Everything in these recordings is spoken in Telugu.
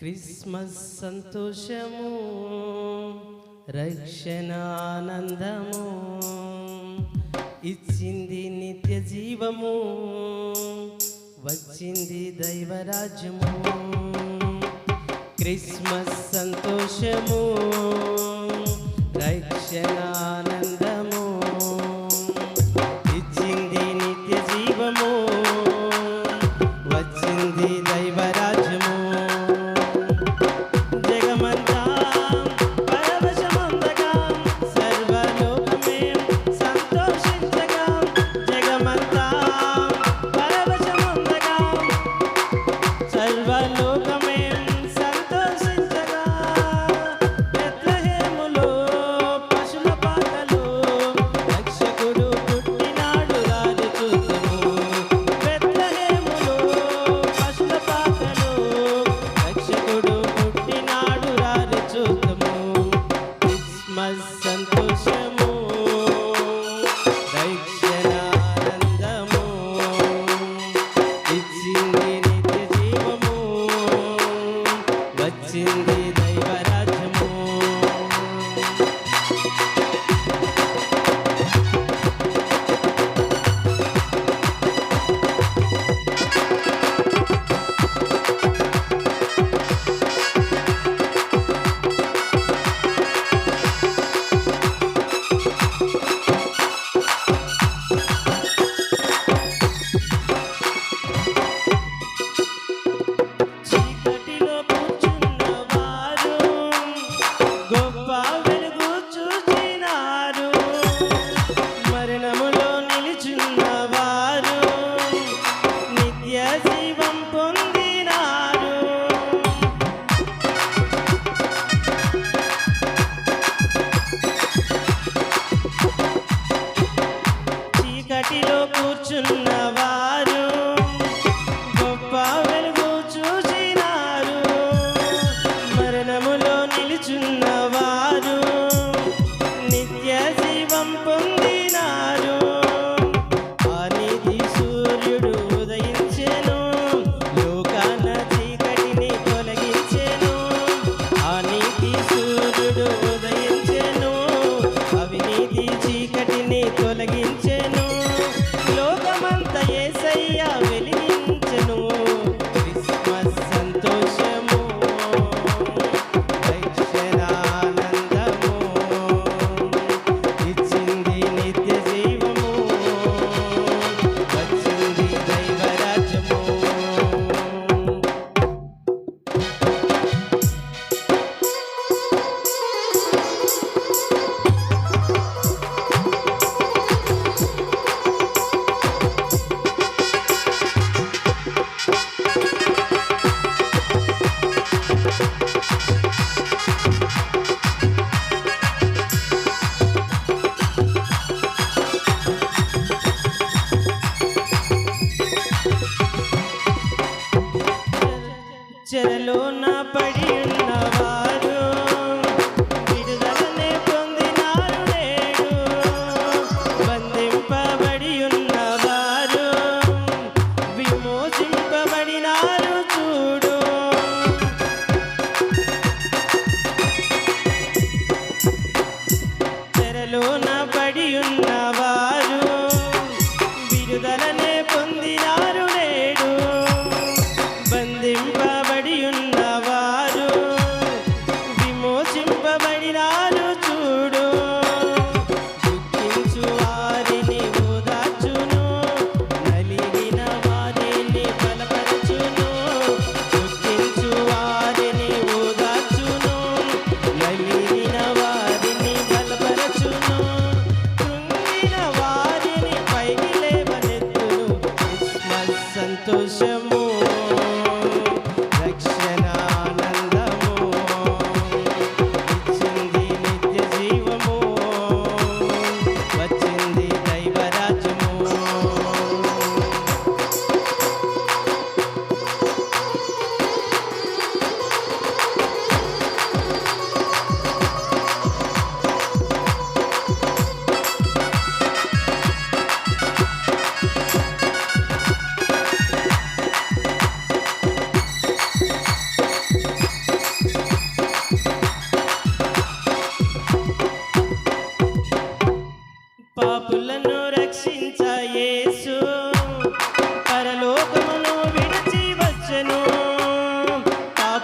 క్రిస్మస్ సంతోషము రక్షణానందము ఇచ్చింది నిత్య జీవము వచ్చింది దైవరాజ్యము. క్రిస్మస్ సంతోషము రక్షణ Should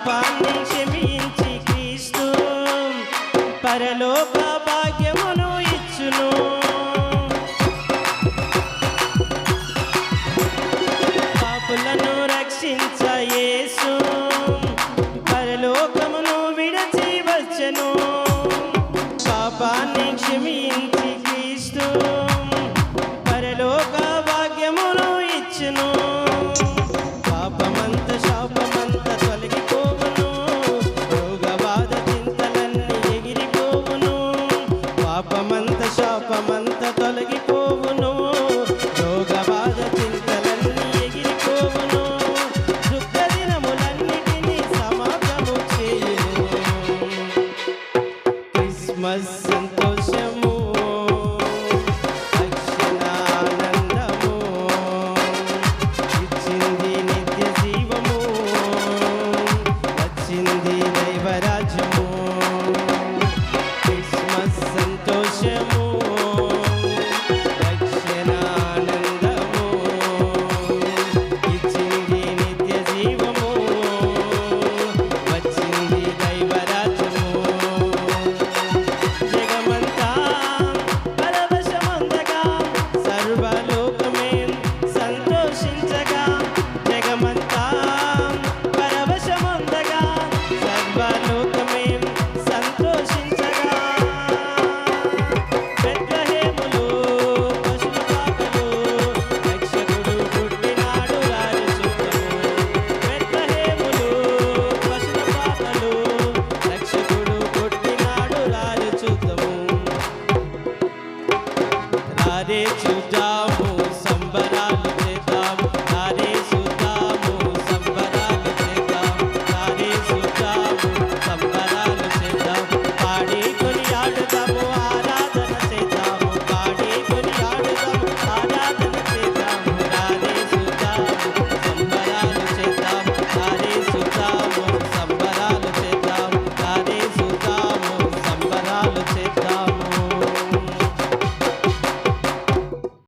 పాపం క్షమించి క్రీస్తు పరలోక భాగ్యమును ఇచ్చును. పాపులను రక్షించేసు పరలోకమును విడచి వచ్చను పాపాన్ని క్షమించి క్రీస్తు పరలోక భాగ్యమును ఇచ్చును. పాపమంత